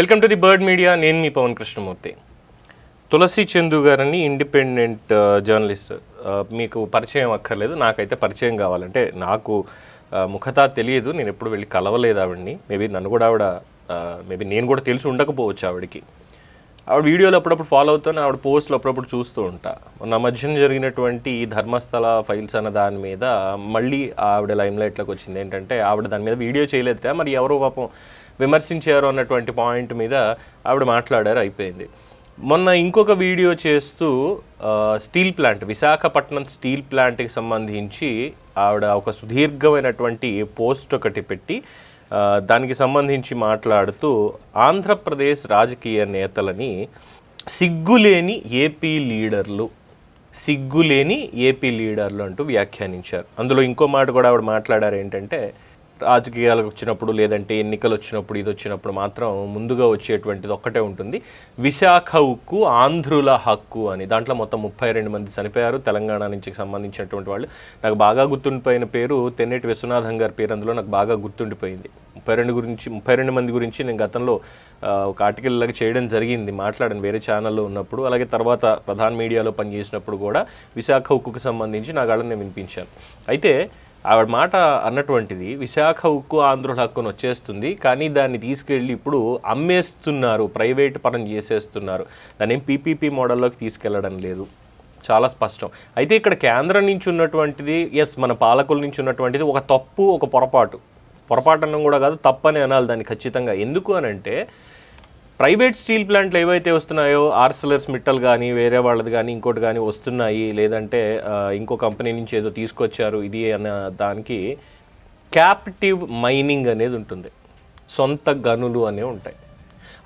Welcome to the bird media. నేను మీ పవన్ కృష్ణమూర్తి. తులసి చందు గారని ఇండిపెండెంట్ uh, జర్నలిస్ట్ uh, మీకు పరిచయం అక్కర్లేదు. నాకైతే పరిచయం కావాలంటే నాకు ఆ, ముఖతా తెలియదు. నేను ఎప్పుడు వెళ్ళి కలవలేదు ఆవిడ్ని. మేబీ నన్ను కూడా ఆవిడ మేబీ నేను కూడా తెలిసి ఉండకపోవచ్చు ఆవిడకి. ఆవిడ వీడియోలు అప్పుడప్పుడు ఫాలో అవుతాను ఆవిడ పోస్టులు అప్పుడప్పుడు చూస్తూ ఉంటా. నా మధ్యన జరిగినటువంటి ధర్మస్థల ఫైల్స్ అన్న దాని మీద మళ్ళీ ఆవిడ లైమ్ లైట్లోకి వచ్చింది. ఏంటంటే ఆవిడ దాని మీద వీడియో చేయలేదుట మరి ఎవరో పాపం విమర్శించారు అన్నటువంటి పాయింట్ మీద ఆవిడ మాట్లాడారు అయిపోయింది. మొన్న ఇంకొక వీడియో చేస్తూ స్టీల్ ప్లాంట్ విశాఖపట్నం స్టీల్ ప్లాంట్కి సంబంధించి ఆవిడ ఒక సుదీర్ఘమైనటువంటి పోస్ట్ ఒకటి పెట్టి దానికి సంబంధించి మాట్లాడుతూ ఆంధ్రప్రదేశ్ రాజకీయ నేతలని సిగ్గులేని ఏపీ లీడర్లు సిగ్గులేని ఏపీ లీడర్లు అంటూ వ్యాఖ్యానించారు. అందులో ఇంకో మాట కూడా ఆవిడ మాట్లాడారు ఏంటంటే రాజకీయాలకు వచ్చినప్పుడు లేదంటే ఎన్నికలు వచ్చినప్పుడు ఇది వచ్చినప్పుడు మాత్రం ముందుగా వచ్చేటువంటిది ఒక్కటే ఉంటుంది. విశాఖ ఉక్కు ఆంధ్రుల హక్కు అని. దాంట్లో మొత్తం ముప్పై రెండు మంది చనిపోయారు. తెలంగాణ నుంచి సంబంధించినటువంటి వాళ్ళు. నాకు బాగా గుర్తుండిపోయిన పేరు తెన్నేటి విశ్వనాథం గారి పేరు అందులో నాకు బాగా గుర్తుండిపోయింది. ముప్పై రెండు గురించి ముప్పై రెండు మంది గురించి నేను గతంలో ఒక ఆర్టికల్ లాగా చేయడం జరిగింది. మాట్లాడాను వేరే ఛానల్లో ఉన్నప్పుడు. అలాగే తర్వాత ప్రధాన మీడియాలో పనిచేసినప్పుడు కూడా విశాఖ ఉక్కుకు సంబంధించి నా గాళ్ళని నేను వినిపించాను. అయితే ఆవిడ మాట అన్నటువంటిది విశాఖ ఉక్కు ఆంధ్రుల హక్కును వచ్చేస్తుంది కానీ దాన్ని తీసుకెళ్ళి ఇప్పుడు అమ్మేస్తున్నారు ప్రైవేట్ పరం చేసేస్తున్నారు. దాన్ని ఏం పీపీపీ మోడల్లోకి తీసుకెళ్ళడం లేదు. చాలా స్పష్టం. అయితే ఇక్కడ కేంద్రం నుంచి ఉన్నటువంటిది ఎస్ మన పాలకుల నుంచి ఉన్నటువంటిది ఒక తప్పు ఒక పొరపాటు. పొరపాటు అన్నం కూడా కాదు తప్పని అనాలి దాన్ని ఖచ్చితంగా. ఎందుకు అని అంటే ప్రైవేట్ స్టీల్ ప్లాంట్లు ఏవైతే వస్తున్నాయో ఆర్సలర్స్ మిట్టల్ కానీ వేరే వాళ్ళది కానీ ఇంకోటి కానీ వస్తున్నాయి. లేదంటే ఇంకో కంపెనీ నుంచి ఏదో తీసుకొచ్చారు ఇది అన్న దానికి క్యాప్టివ్ మైనింగ్ అనేది ఉంటుంది. సొంత గనులు అనేవి ఉంటాయి.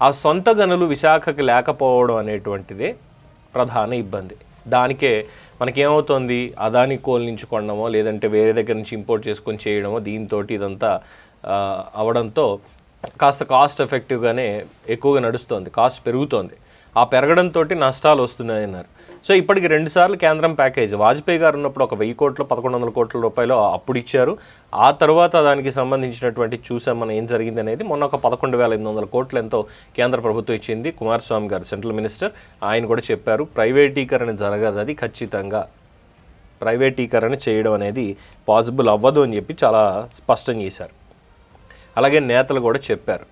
ఆ సొంత గనులు విశాఖకి లేకపోవడం అనేటువంటిదే ప్రధాన ఇబ్బంది. దానికే మనకేమవుతుంది? అదాని కోల్ నుంచి కొనడమో లేదంటే వేరే దగ్గర నుంచి ఇంపోర్ట్ చేసుకొని చేయడమో దీంతో ఇదంతా అవడంతో కాస్త కాస్ట్ ఎఫెక్టివ్గానే ఎక్కువగా నడుస్తోంది కాస్ట్ పెరుగుతోంది. ఆ పెరగడంతో నష్టాలు వస్తున్నాయన్నారు. సో ఇప్పటికి రెండుసార్లు కేంద్రం ప్యాకేజ్. వాజ్పేయి గారు ఉన్నప్పుడు ఒక వెయ్యి కోట్లు పదకొండు వందల కోట్ల రూపాయలు అప్పుడు ఇచ్చారు. ఆ తర్వాత దానికి సంబంధించినటువంటి చూసాం మనం ఏం జరిగింది అనేది. మొన్న ఒక పదకొండు వేల ఎనిమిది వందల కోట్లు ఎంతో కేంద్ర ప్రభుత్వం ఇచ్చింది. కుమారస్వామి గారు సెంట్రల్ మినిస్టర్ ఆయన కూడా చెప్పారు ప్రైవేటీకరణ జరగదు అది ఖచ్చితంగా. ప్రైవేటీకరణ చేయడం అనేది పాసిబుల్ అవ్వదు అని చెప్పి చాలా స్పష్టం చేశారు. అలాగే నేతలు కూడా చెప్పారు.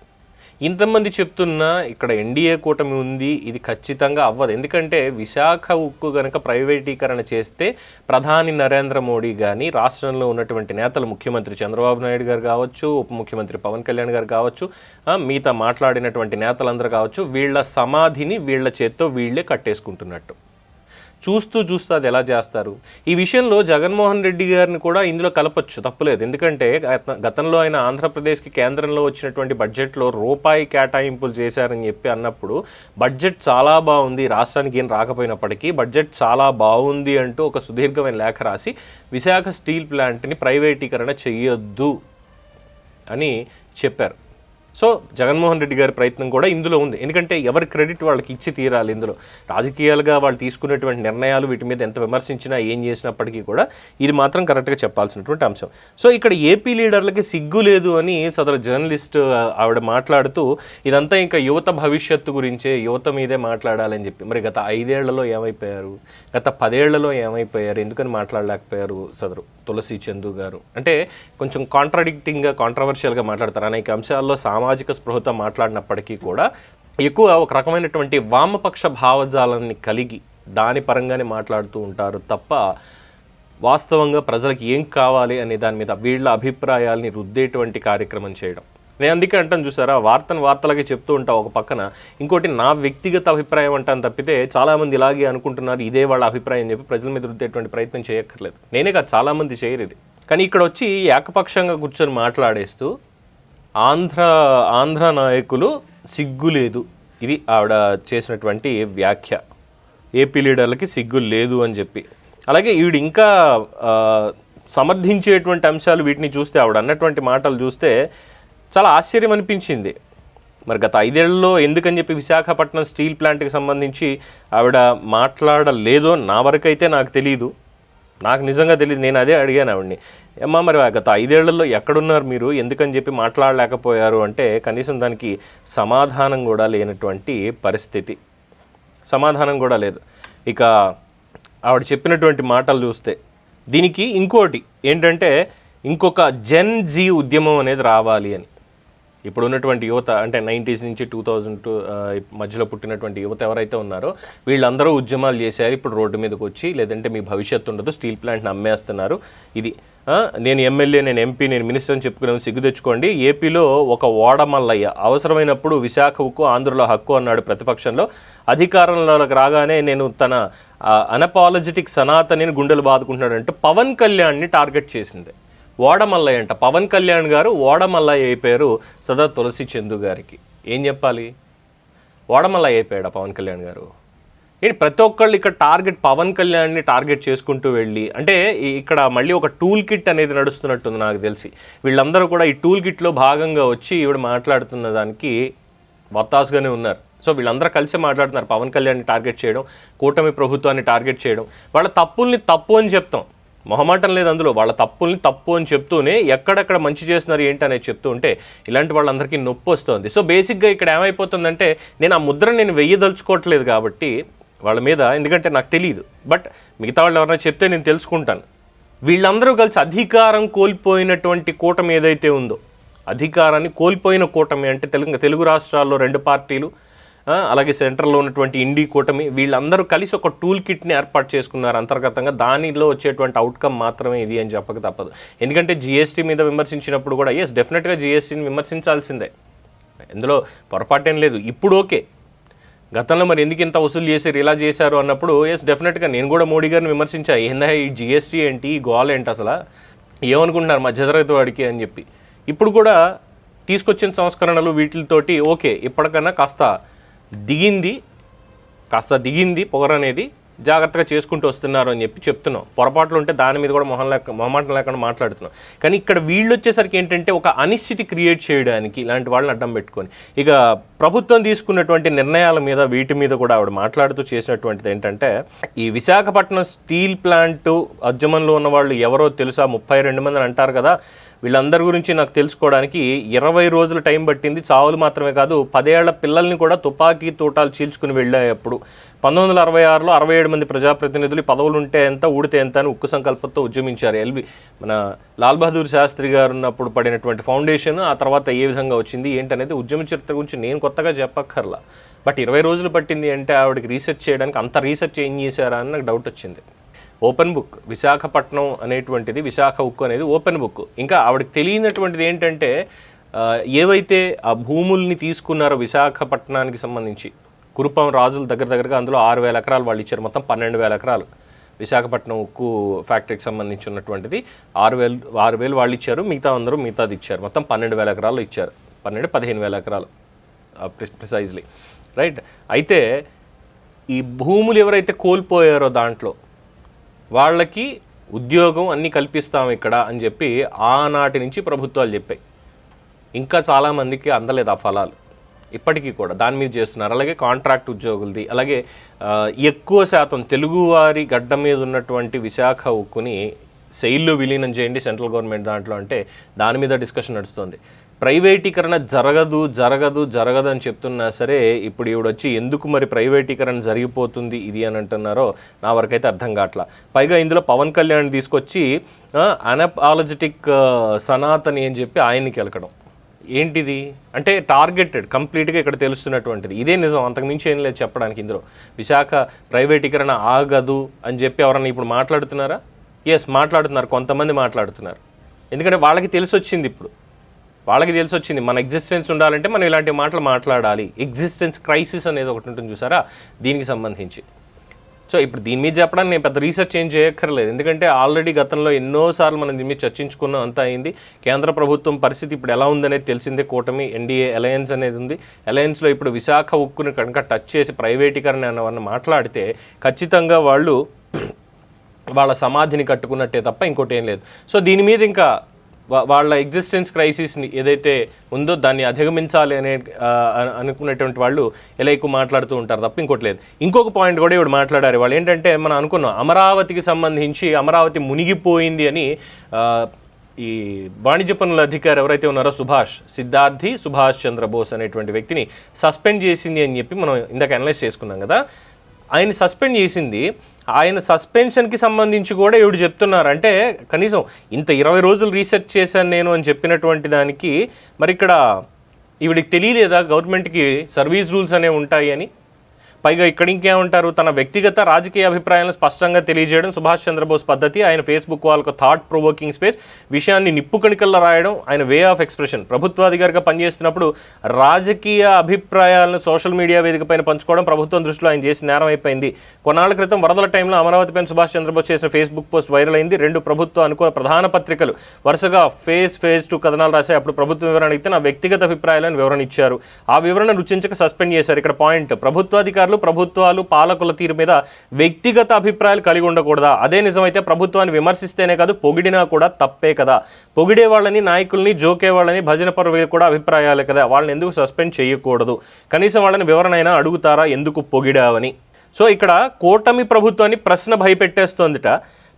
ఇంతమంది చెప్తున్నా ఇక్కడ ఎన్డీఏ కూటమి ఉంది ఇది ఖచ్చితంగా అవ్వదు. ఎందుకంటే విశాఖ ఉక్కు కనుక ప్రైవేటీకరణ చేస్తే ప్రధాని నరేంద్ర మోడీ కానీ రాష్ట్రంలో ఉన్నటువంటి నేతలు ముఖ్యమంత్రి చంద్రబాబు నాయుడు గారు కావచ్చు ఉప ముఖ్యమంత్రి పవన్ కళ్యాణ్ గారు కావచ్చు మిగతా మాట్లాడినటువంటి నేతలందరూ కావచ్చు వీళ్ళ సమాధిని వీళ్ళ చేత్తో వీళ్ళే కట్టేసుకుంటున్నట్టు. చూస్తూ చూస్తూ అది ఎలా చేస్తారు? ఈ విషయంలో జగన్మోహన్ రెడ్డి గారిని కూడా ఇందులో కలపచ్చు తప్పులేదు. ఎందుకంటే గతంలో ఆయన ఆంధ్రప్రదేశ్కి కేంద్రంలో వచ్చినటువంటి బడ్జెట్లో రూపాయి కేటాయింపులు చేశారని చెప్పి అన్నప్పుడు బడ్జెట్ చాలా బాగుంది రాష్ట్రానికి ఏం రాకపోయినప్పటికీ బడ్జెట్ చాలా బాగుంది అంటూ ఒక సుదీర్ఘమైన లేఖ రాసి విశాఖ స్టీల్ ప్లాంట్ని ప్రైవేటీకరణ చేయొద్దు అని చెప్పారు. సో జగన్మోహన్ రెడ్డి గారి ప్రయత్నం కూడా ఇందులో ఉంది. ఎందుకంటే ఎవరి క్రెడిట్ వాళ్ళకి ఇచ్చి తీరాలి ఇందులో. రాజకీయాలుగా వాళ్ళు తీసుకునేటువంటి నిర్ణయాలు వీటి మీద ఎంత విమర్శించినా ఏం చేసినప్పటికీ కూడా ఇది మాత్రం కరెక్ట్గా చెప్పాల్సినటువంటి అంశం. సో ఇక్కడ ఏపీ లీడర్లకి సిగ్గు లేదు అని సదరు జర్నలిస్ట్ ఆవిడ మాట్లాడుతూ ఇదంతా ఇంకా యువత భవిష్యత్తు గురించే యువత మీదే మాట్లాడాలని చెప్పి. మరి గత ఐదేళ్ళలో ఏమైపోయారు? గత పదేళ్ళలో ఏమైపోయారు? ఎందుకని మాట్లాడలేకపోయారు సదరు తులసి చందు గారు? అంటే కొంచెం కాంట్రాడిక్టింగ్గా కాంట్రవర్షియల్గా మాట్లాడతారు. అనేక అంశాల్లో సామాజిక స్పృహతో మాట్లాడినప్పటికీ కూడా ఎక్కువ ఒక రకమైనటువంటి వామపక్ష భావజాలాన్ని కలిగి దాని పరంగానే మాట్లాడుతూ ఉంటారు తప్ప వాస్తవంగా ప్రజలకు ఏం కావాలి అనే దాని మీద వీళ్ళ అభిప్రాయాల్ని రుద్దేటువంటి కార్యక్రమం చేయడం. నేను అందుకే అంటాను చూసారా వార్తను వార్తలకి చెప్తూ ఉంటా ఒక పక్కన. ఇంకోటి నా వ్యక్తిగత అభిప్రాయం అంటాను తప్పితే చాలామంది ఇలాగే అనుకుంటున్నారు ఇదే వాళ్ళ అభిప్రాయం చెప్పి ప్రజల మీద రుద్దేటువంటి ప్రయత్నం చేయక్కర్లేదు. నేనే కాదు చాలామంది చేయరు ఇది. కానీ ఇక్కడ వచ్చి ఏకపక్షంగా కూర్చొని మాట్లాడేస్తూ ఆంధ్ర ఆంధ్ర నాయకులు సిగ్గు లేదు. ఇది ఆవిడ చేసినటువంటి వ్యాఖ్య. ఏపీ లీడర్లకి సిగ్గు లేదు అని చెప్పి. అలాగే ఈవిడ ఇంకా సమర్థించేటువంటి అంశాలు వీటిని చూస్తే ఆవిడ అన్నటువంటి మాటలు చూస్తే చాలా ఆశ్చర్యం అనిపించింది. మరి గత ఐదేళ్ళలో ఎందుకని చెప్పి విశాఖపట్నం స్టీల్ ప్లాంట్కి సంబంధించి ఆవిడ మాట్లాడలేదో నా వరకైతే నాకు తెలియదు నాకు నిజంగా తెలియదు నేను అదే అడిగాను ఆవిడ్ని. అమ్మ మరి గత ఐదేళ్ళలో ఎక్కడున్నారు మీరు? ఎందుకని చెప్పి మాట్లాడలేకపోయారు? అంటే కనీసం దానికి సమాధానం కూడా లేనటువంటి పరిస్థితి. సమాధానం కూడా లేదు. ఇక ఆవిడ చెప్పినటువంటి మాటలు చూస్తే దీనికి ఇంకోటి ఏంటంటే ఇంకొక జెన్ జీ ఉద్యమం అనేది రావాలి అని. ఇప్పుడు ఉన్నటువంటి యువత అంటే నైంటీస్ నుంచి టూ థౌజండ్ టూ మధ్యలో పుట్టినటువంటి యువత ఎవరైతే ఉన్నారో వీళ్ళందరూ ఉద్యమాలు చేశారు. ఇప్పుడు రోడ్డు మీదకి వచ్చి లేదంటే మీ భవిష్యత్తు ఉండదు స్టీల్ ప్లాంట్ని అమ్మేస్తున్నారు. ఇది నేను ఎమ్మెల్యే నేను ఎంపీ నేను మినిస్టర్ అని చెప్పుకునే సిగ్గు తెచ్చుకోండి. ఏపీలో ఒక ఓడమల్లయ్య అవసరమైనప్పుడు విశాఖ హక్కు ఆంధ్రలో హక్కు అన్నాడు ప్రతిపక్షంలో. అధికారంలోకి రాగానే నేను తన అనపాలజెటిక్ సనాతనిని గుండెలు బాదుకుంటున్నాడు అంటే పవన్ కళ్యాణ్ని టార్గెట్ చేసింది. ఓడమల్లయ్య అంట. పవన్ కళ్యాణ్ గారు ఓడమల్లయ్య అయిపోయారు సదా తులసి చందు గారికి. ఏం చెప్పాలి? ఓడమల్లయ్య అయిపోయాడా పవన్ కళ్యాణ్ గారు? ఏంటి ప్రతి ఒక్కళ్ళు ఇక్కడ టార్గెట్ పవన్ కళ్యాణ్ని టార్గెట్ చేసుకుంటూ వెళ్ళి అంటే ఇక్కడ మళ్ళీ ఒక టూల్ కిట్ అనేది నడుస్తున్నట్టుంది నాకు తెలిసి. వీళ్ళందరూ కూడా ఈ టూల్ కిట్లో భాగంగా వచ్చి ఈవిడ మాట్లాడుతున్న దానికి వత్తాసుగానే ఉన్నారు. సో వీళ్ళందరూ కలిసి మాట్లాడుతున్నారు పవన్ కళ్యాణ్ని టార్గెట్ చేయడం కూటమి ప్రభుత్వాన్ని టార్గెట్ చేయడం. వాళ్ళ తప్పుల్ని తప్పు అని చెప్తాం. మొహమాటం లేదు అందులో. వాళ్ళ తప్పుల్ని తప్పు అని చెప్తూనే ఎక్కడెక్కడ మంచి చేస్తున్నారు ఏంటి అనేది చెప్తూ ఉంటే ఇలాంటి వాళ్ళందరికీ నొప్పి వస్తుంది. సో బేసిక్గా ఇక్కడ ఏమైపోతుందంటే నేను ఆ ముద్ర నేను వెయ్యదలుచుకోవట్లేదు కాబట్టి వాళ్ళ మీద ఎందుకంటే నాకు తెలియదు బట్ మిగతా వాళ్ళు ఎవరైనా చెప్తే నేను తెలుసుకుంటాను. వీళ్ళందరూ కలిసి అధికారం కోల్పోయినటువంటి కూటమి ఏదైతే ఉందో అధికారాన్ని కోల్పోయిన కూటమి అంటే తెలుగు తెలుగు రాష్ట్రాల్లో రెండు పార్టీలు అలాగే సెంట్రల్లో ఉన్నటువంటి ఇండి కూటమి వీళ్ళందరూ కలిసి ఒక టూల్ కిట్ని ఏర్పాటు చేసుకున్నారు అంతర్గతంగా. దానిలో వచ్చేటువంటి అవుట్కమ్ మాత్రమే ఇది అని చెప్పక తప్పదు. ఎందుకంటే జిఎస్టీ మీద విమర్శించినప్పుడు కూడా ఎస్ డెఫినెట్గా జిఎస్టీని విమర్శించాల్సిందే. ఇందులో పొరపాటేం లేదు. ఇప్పుడు ఓకే. గతంలో మరి ఎందుకు ఇంత వసూలు చేశారు ఇలా చేశారు అన్నప్పుడు ఎస్ డెఫినెట్గా నేను కూడా మోడీ గారిని విమర్శించా. ఏందా ఈ జిఎస్టీ ఏంటి ఈ గోల్ ఏంటి అసలు? ఏమనుకుంటున్నారు మధ్యతరగతి వాడికి అని చెప్పి. ఇప్పుడు కూడా తీసుకొచ్చిన సంస్కరణలు వీటితోటి ఓకే ఇప్పటికన్నా కాస్త దిగింది కాస్త దిగింది పొగరనేది జాగ్రత్తగా చేసుకుంటూ వస్తున్నారు అని చెప్పి చెప్తున్నాం. పొరపాట్లు ఉంటే దాని మీద కూడా మొహం లేక మొహమాటం లేకుండా మాట్లాడుతున్నాం. కానీ ఇక్కడ వీళ్ళు వచ్చేసరికి ఏంటంటే ఒక అనిశ్చితి క్రియేట్ చేయడానికి ఇలాంటి వాళ్ళని అడ్డం పెట్టుకొని ఇక ప్రభుత్వం తీసుకున్నటువంటి నిర్ణయాల మీద వీటి మీద కూడా ఆవిడ మాట్లాడుతూ చేసినటువంటిది ఏంటంటే ఈ విశాఖపట్నం స్టీల్ ప్లాంట్ ఉద్యమంలో ఉన్న వాళ్ళు ఎవరో తెలుసా? ముప్పై రెండు మంది అంటారు కదా. వీళ్ళందరి గురించి నాకు తెలుసుకోవడానికి ఇరవై రోజుల టైం పట్టింది. చావులు మాత్రమే కాదు పదేళ్ళ పిల్లల్ని కూడా తుపాకీ తోటాలు చీల్చుకుని వెళ్ళేటప్పుడు పంతొమ్మిది వందల అరవై ఆరులో అరవై ఏడు మంది ప్రజాప్రతినిధులు పదవులు ఉంటే ఎంత ఊడితే ఎంత అని ఉక్కు సంకల్పంతో ఉద్యమించారు ఎల్బి. మన లాల్ బహదూర్ శాస్త్రి గారు ఉన్నప్పుడు పడినటువంటి ఫౌండేషన్ ఆ తర్వాత ఏ విధంగా వచ్చింది ఏంటనేది ఉద్యమ చరిత్ర గురించి నేను కొత్తగా చెప్పక్కర్లా. బట్ ఇరవై రోజులు పట్టింది అంటే ఆవిడకి రీసెర్చ్ చేయడానికి అంత రీసెర్చ్ ఏం చేశారా అని నాకు డౌట్ వచ్చింది. Open book. విశాఖపట్నం అనేటువంటిది విశాఖ ఉక్కు అనేది ఓపెన్ బుక్. ఇంకా ఆవిడకి తెలియనటువంటిది ఏంటంటే ఏవైతే ఆ భూముల్ని తీసుకున్నారో విశాఖపట్నానికి సంబంధించి కురుపం రాజుల దగ్గర దగ్గరగా అందులో ఆరు వేల ఎకరాలు వాళ్ళు ఇచ్చారు. మొత్తం పన్నెండు వేల ఎకరాలు విశాఖపట్నం ఉక్కు ఫ్యాక్టరీకి సంబంధించి ఉన్నటువంటిది. ఆరు వేలు ఆరు వేలు వాళ్ళు ఇచ్చారు. మిగతా అందరూ మిగతాది ఇచ్చారు. మొత్తం పన్నెండు వేల ఎకరాలు ఇచ్చారు. పన్నెండు పదిహేను వేల ఎకరాలు ప్రిసైజ్లీ. రైట్? అయితే ఈ భూములు ఎవరైతే కోల్పోయారో దాంట్లో వాళ్ళకి ఉద్యోగం అన్నీ కల్పిస్తాం ఇక్కడ అని చెప్పి ఆనాటి నుంచి ప్రభుత్వాలు చెప్పాయి. ఇంకా చాలామందికి అందలేదు ఆ ఫలాలు. ఇప్పటికీ కూడా దాని మీద చేస్తున్నారు. అలాగే కాంట్రాక్ట్ ఉద్యోగులది అలాగే ఎక్కువ శాతం తెలుగువారి గడ్డ మీద ఉన్నటువంటి విశాఖ ఉక్కుని సెయిల్లో విలీనం చేయండి సెంట్రల్ గవర్నమెంట్ దాంట్లో అంటే దాని మీద డిస్కషన్ నడుస్తుంది. ప్రైవేటీకరణ జరగదు జరగదు జరగదు అని చెప్తున్నా సరే ఇప్పుడు ఈవిడొచ్చి ఎందుకు మరి ప్రైవేటీకరణ జరిగిపోతుంది ఇది అని అంటున్నారో నా వరకైతే అర్థం కావట్లా. పైగా ఇందులో పవన్ కళ్యాణ్ తీసుకొచ్చి అనపాలజెటిక్ సనాతని అని చెప్పి ఆయనకి వెళ్ళడం ఏంటిది? అంటే టార్గెటెడ్ కంప్లీట్గా ఇక్కడ తెలుస్తున్నటువంటిది. ఇదే నిజం అంతకుమించి ఏం లేదు చెప్పడానికి ఇందులో. విశాఖ ప్రైవేటీకరణ ఆగదు అని చెప్పి ఎవరన్నా ఇప్పుడు మాట్లాడుతున్నారా? ఎస్ మాట్లాడుతున్నారు కొంతమంది మాట్లాడుతున్నారు. ఎందుకంటే వాళ్ళకి తెలిసి వచ్చింది ఇప్పుడు. వాళ్ళకి తెలిసి వచ్చింది మన ఎగ్జిస్టెన్స్ ఉండాలంటే మనం ఇలాంటి మాటలు మాట్లాడాలి. ఎగ్జిస్టెన్స్ క్రైసిస్ అనేది ఒకటి ఉంటుంది చూసారా? దీనికి సంబంధించి. సో ఇప్పుడు దీని మీద చెప్పడానికి నేను పెద్ద రీసెర్చ్ ఏం చేయక్కర్లేదు. ఎందుకంటే ఆల్రెడీ గతంలో ఎన్నోసార్లు మనం దీని మీద చర్చించుకున్నాం అంతా అయింది. కేంద్ర ప్రభుత్వం పరిస్థితి ఇప్పుడు ఎలా ఉందనేది తెలిసిందే. కూటమి ఎన్డీఏ అలయన్స్ అనేది ఉంది. అలయన్స్లో ఇప్పుడు విశాఖ ఉక్కుని కనుక టచ్ చేసి ప్రైవేటీకరణ అన్నవన్న మాట్లాడితే ఖచ్చితంగా వాళ్ళు వాళ్ళ సమాధిని కట్టుకున్నట్టే తప్ప ఇంకోటి ఏం లేదు. సో దీని మీద ఇంకా వాళ్ళ ఎగ్జిస్టెన్స్ క్రైసిస్ని ఏదైతే ఉందో దాన్ని అధిగమించాలి అనే అనుకునేటువంటి వాళ్ళు ఎలా ఎక్కువ మాట్లాడుతూ ఉంటారు తప్ప ఇంకోటి లేదు. ఇంకొక పాయింట్ కూడా ఇవి మాట్లాడారు. వాళ్ళు ఏంటంటే మనం అనుకున్నాం అమరావతికి సంబంధించి అమరావతి మునిగిపోయింది అని ఈ వాణిజ్య పనుల అధికారి ఎవరైతే ఉన్నారో సుభాష్ సిద్ధార్థి సుభాష్ చంద్రబోస్ అనేటువంటి వ్యక్తిని సస్పెండ్ చేసింది అని చెప్పి మనం ఇందాక అనలైజ్ చేసుకున్నాం కదా. ఆయన సస్పెండ్ చేసింది. ఆయన సస్పెన్షన్కి సంబంధించి కూడా ఇవిడు చెప్తున్నారు. అంటే కనీసం ఇంత ఇరవై రోజులు రీసెర్చ్ చేశాను నేను అని చెప్పినటువంటి దానికి మరి ఇక్కడ ఈవిడికి తెలియలేదా? గవర్నమెంట్కి సర్వీస్ రూల్స్ అనేవి ఉంటాయి అని? పైగా ఇక్కడ ఇంకేమంటారు? తన వ్యక్తిగత రాజకీయ అభిప్రాయాలను స్పష్టంగా తెలియజేయడం సుభాష్ చంద్రబోస్ పద్ధతి. ఆయన ఫేస్బుక్ వాళ్ళకు థాట్ ప్రొవోకింగ్ స్పేస్ విషయాన్ని నిప్పు కణికల్లో రాయడం ఆయన వే ఆఫ్ ఎక్స్ప్రెషన్ ప్రభుత్వాధికారిగా పనిచేస్తున్నప్పుడు రాజకీయ అభిప్రాయాలను సోషల్ మీడియా వేదికపైన పంచుకోవడం ప్రభుత్వం దృష్టిలో ఆయన చేసిన నేరం అయిపోయింది. కొన్నాళ్ళ క్రితం వరదల టైంలో అమరావతి పైన సుభాష్ చంద్రబోస్ చేసిన ఫేస్బుక్ పోస్ట్ వైరల్ అయింది. రెండు ప్రభుత్వ అనుకూల ప్రధాన పత్రికలు వరుసగా ఫేస్ ఫేస్ టు కథనాలు రాశాయి. అప్పుడు ప్రభుత్వం వివరణ ఇస్తే నా వ్యక్తిగత అభిప్రాయాలను వివరణ ఇచ్చారు. ఆ వివరణ రుచించక సస్పెండ్ చేశారు. ఇక్కడ పాయింట్ ప్రభుత్వాధికారులు ప్రభుత్వాలు పాలకుల తీరు మీద వ్యక్తిగత అభిప్రాయాలు కలిగి ఉండకూడదా? అదే నిజమైతే ప్రభుత్వాన్ని విమర్శిస్తేనే కాదు పొగిడినా కూడా తప్పే కదా. పొగిడే వాళ్ళని నాయకుల్ని జోకే వాళ్ళని భజన పర్వీలు కూడా అభిప్రాయాలే కదా. వాళ్ళని ఎందుకు సస్పెండ్ చేయకూడదు? కనీసం వాళ్ళని వివరణ అయినా అడుగుతారా? ఎందుకు పొగిడావని? సో ఇక్కడ కూటమి ప్రభుత్వాన్ని ప్రశ్న భయపెట్టేస్తోందిట.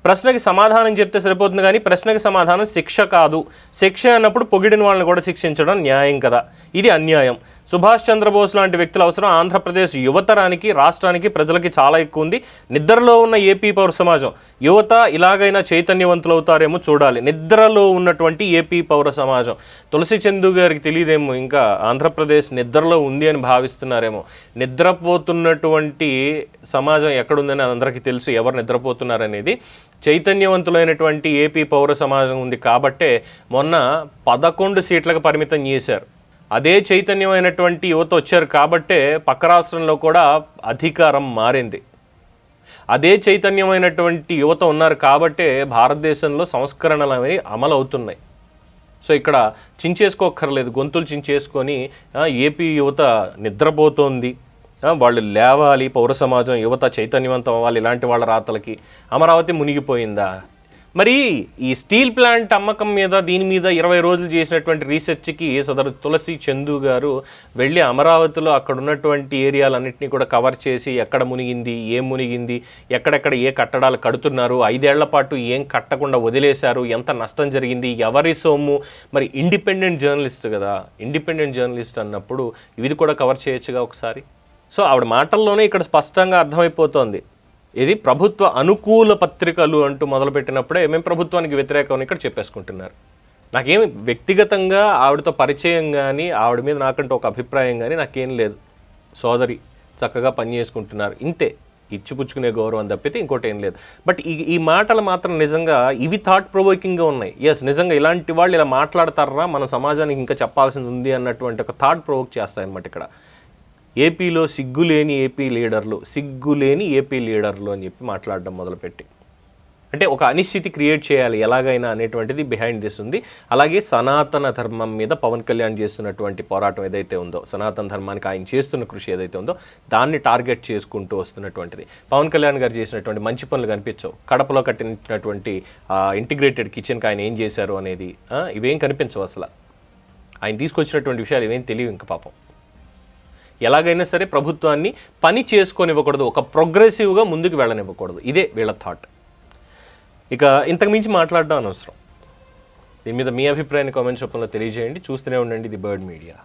ప్రశ్నకి సమాధానం చెప్తే సరిపోతుంది కానీ ప్రశ్నకి సమాధానం శిక్ష కాదు. శిక్ష అన్నప్పుడు పొగిడిన వాళ్ళని కూడా శిక్షించడం న్యాయం కదా. ఇది అన్యాయం. సుభాష్ చంద్రబోస్ లాంటి వ్యక్తుల అవసరం ఆంధ్రప్రదేశ్ యువతరానికి రాష్ట్రానికి ప్రజలకి చాలా ఎక్కువ ఉంది నిద్రలో ఉన్న ఏపీ పౌర సమాజం యువత ఇలాగైనా చైతన్యవంతులు అవుతారేమో చూడాలి. నిద్రలో ఉన్నటువంటి ఏపీ పౌర సమాజం. తులసి చందు గారికి తెలియదేమో ఇంకా ఆంధ్రప్రదేశ్ నిద్రలో ఉంది అని భావిస్తున్నారేమో. నిద్రపోతున్నటువంటి సమాజం ఎక్కడుందని అందరికీ తెలుసు ఎవరు నిద్రపోతున్నారనేది. చైతన్యవంతులైనటువంటి ఏపీ పౌర సమాజం ఉంది కాబట్టే మొన్న పదకొండు సీట్లకు పరిమితం చేశారు. అదే చైతన్యమైనటువంటి యువత వచ్చారు కాబట్టే పక్క రాష్ట్రంలో కూడా అధికారం మారింది. అదే చైతన్యమైనటువంటి యువత ఉన్నారు కాబట్టే భారతదేశంలో సంస్కరణలు అనేవి అమలు అవుతున్నాయి సో ఇక్కడ చించేసుకోక్కర్లేదు. గొంతులు చించేసుకొని ఏపీ యువత నిద్రపోతోంది. వాళ్ళు లేవాలి. పౌర సమాజం యువత చైతన్యవంతం అవ్వాలి. ఇలాంటి వాళ్ళ రాతలకి అమరావతి మునిగిపోయిందా? మరి ఈ స్టీల్ ప్లాంట్ అమ్మకం మీద దీని మీద ఇరవై రోజులు చేసినటువంటి రీసెర్చ్కి సదరు తులసి చందు గారు వెళ్ళి అమరావతిలో అక్కడ ఉన్నటువంటి ఏరియాలన్నింటినీ కూడా కవర్ చేసి ఎక్కడ మునిగింది ఏం మునిగింది ఎక్కడెక్కడ ఏ కట్టడాలు కడుతున్నారు ఐదేళ్ళ పాటు ఏం కట్టకుండా వదిలేశారు ఎంత నష్టం జరిగింది ఎవరి సొమ్ము? మరి ఇండిపెండెంట్ జర్నలిస్ట్ కదా ఇండిపెండెంట్ జర్నలిస్ట్ అన్నప్పుడు ఇది కూడా కవర్ చేయొచ్చుగా ఒకసారి? సో ఆవిడ మాటల్లోనే ఇక్కడ స్పష్టంగా అర్థమైపోతోంది. ఇది ప్రభుత్వ అనుకూల పత్రికలు అంటూ మొదలుపెట్టినప్పుడే మేము ప్రభుత్వానికి వ్యతిరేకం అని ఇక్కడ చెప్పేసుకుంటున్నారు. నాకేమి వ్యక్తిగతంగా ఆవిడతో పరిచయం కానీ ఆవిడ మీద నాకంటూ ఒక అభిప్రాయం కానీ నాకేం లేదు. సోదరి చక్కగా పని చేసుకుంటున్నారు. ఇంతే. ఇచ్చిపుచ్చుకునే గౌరవం తప్పితే ఇంకోటి ఏం లేదు. బట్ ఈ ఈ మాటలు మాత్రం నిజంగా ఇవి థాట్ ప్రొవోకింగ్గా ఉన్నాయి. ఎస్ నిజంగా ఇలాంటి వాళ్ళు ఇలా మాట్లాడతారా? మన సమాజానికి ఇంకా చెప్పాల్సింది ఉంది అన్నటువంటి ఒక థాట్ ప్రొవోక్ చేస్తాయి ఇక్కడ. ఏపీలో సిగ్గులేని ఏపీ లీడర్లు సిగ్గులేని ఏపీ లీడర్లు అని చెప్పి మాట్లాడడం మొదలుపెట్టి. అంటే ఒక అనిశ్చితి క్రియేట్ చేయాలి ఎలాగైనా అనేటువంటిది బిహైండ్ దిస్ ఉంది. అలాగే సనాతన ధర్మం మీద పవన్ కళ్యాణ్ చేస్తున్నటువంటి పోరాటం ఏదైతే ఉందో సనాతన ధర్మానికి ఆయన చేస్తున్న కృషి ఏదైతే ఉందో దాన్ని టార్గెట్ చేసుకుంటూ వస్తున్నటువంటిది. పవన్ కళ్యాణ్ గారు చేసినటువంటి మంచి పనులు కనిపించవు. కడపలో కట్టినటువంటి ఇంటిగ్రేటెడ్ కిచెన్కి ఆయన ఏం చేశారు అనేది ఇవేం కనిపించవు అసలు. ఆయన తీసుకొచ్చినటువంటి విషయాలు ఇవేం తెలియవు ఇంకా పాపం. ఎలాగైనా సరే ప్రభుత్వాన్ని పని చేసుకొనివ్వకూడదు ఒక ప్రోగ్రెసివ్గా ముందుకు వెళ్ళనివ్వకూడదు. ఇదే వీళ్ళ థాట్ ఇక ఇంతకు మించి మాట్లాడడం అనవసరం. దీని మీద మీ అభిప్రాయాన్ని కామెంట్స్ రూపంలో తెలియజేయండి. చూస్తూనే ఉండండి ది బర్డ్ మీడియా.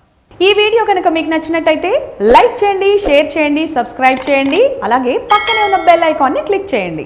ఈ వీడియో కనుక మీకు నచ్చినట్టయితే లైక్ చేయండి షేర్ చేయండి సబ్స్క్రైబ్ చేయండి. అలాగే పక్కనే ఉన్న బెల్ ఐకాన్ని క్లిక్ చేయండి.